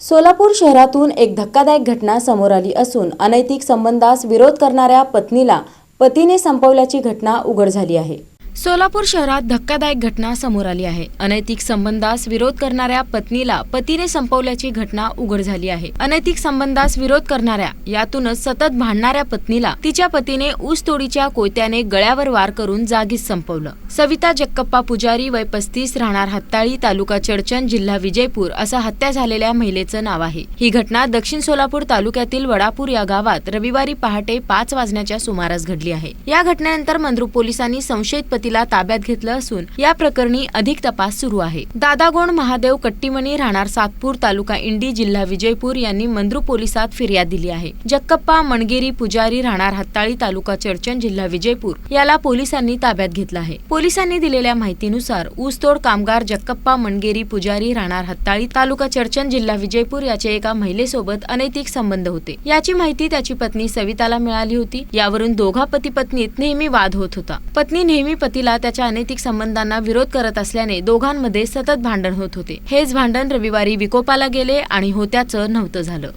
सोलापूर शहरातून एक धक्कादायक घटना समोर आली असून अनैतिक संबंधास विरोध करणाऱ्या पत्नीला पतीने संपवल्याची घटना उघड झाली आहे. सोलापूर शहरात धक्कादायक घटना समोर आली आहे. अनैतिक संबंधास विरोध करणाऱ्या पत्नीला पतीने संपवल्याची घटना उघड झाली आहे. अनैतिक संबंधास विरोध करणाऱ्या यातूनच सतत भांडणाऱ्या पत्नीला तिच्या पतीने ऊसतोडीच्या कोयत्याने गळ्यावर वार करून जागीच संपवलं. सविता जक्कप्पा पुजारी वय पस्तीस राहणार हत्ताळी तालुका चडचण जिल्हा विजयपूर असं हत्या झालेल्या महिलेचं नाव आहे. ही घटना दक्षिण सोलापूर तालुक्यातील वडापूर या गावात रविवारी पहाटे पाच वाजण्याच्या सुमारास घडली आहे. या घटनेनंतर मंद्रुप पोलिसांनी संशयित तिला ताब्यात घेतलं असून या प्रकरणी अधिक तपास सुरू आहे. दादागोंड महादेव कट्टीमणी राहणार सातपूर तालुका इंडी जिल्हा विजयपूर यांनी मंद्रू पोलिसात फिर्याद दिली आहे. जक्कप्पा मणगेरी पुजारी राहणार हत्ताळी तालुका चर्चन जिल्हा विजयपूर याला पोलिसांनी ताब्यात घेतलं आहे. पोलिसांनी दिलेल्या माहितीनुसार ऊसतोड कामगार जक्कप्पा मणगेरी पुजारी राहणार हत्ताळी तालुका चर्चन जिल्हा विजयपूर याचे एका महिलेसोबत अनैतिक संबंध होते. याची माहिती त्याची पत्नी सविताला मिळाली होती. यावरून दोघा पती पत्नीत नेहमी वाद होत होता. पत्नी नेहमी पती पतीला त्याच्या अनैतिक संबंधांना विरोध करत असल्याने दोघांमध्ये सतत भांडण होत होते. हेच भांडण रविवारी विकोपाला गेले आणि होत्याचं नव्हतं झालं.